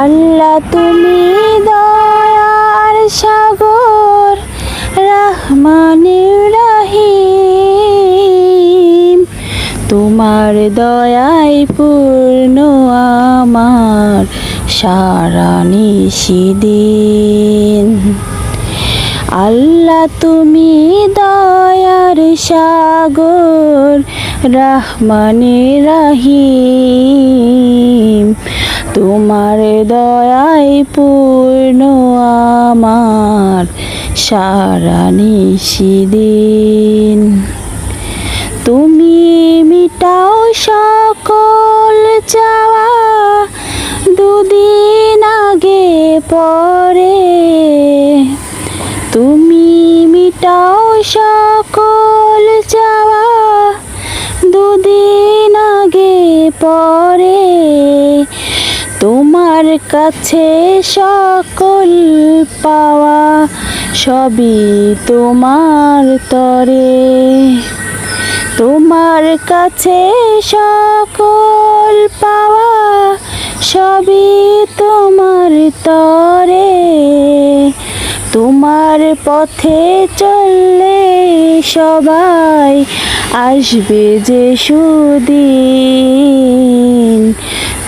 আল্লাহ তুমি দয়ার সাগর রহমানির রাহিম। তোমার দয়ায় পূর্ণ আমার সারা নিশিদিন আল্লাহ তুমি দয়ার সাগর, রহমানে রাহিম। দয়ায় পূর্ণ আমার, সারা নিশিদিন। তুমি মিটাও সকল চাওয়া, দুদিন আগে পরে। তুমি মিটাও সকল চাওয়া, দুদিন আগে পরে। তোমার কাছে সকল পাওয়া সবই তোমার তরে। তোমার কাছে সকল পাওয়া সবই তোমার তরে। তোমার পথে চললে সবাই আসবে যে সুদিন।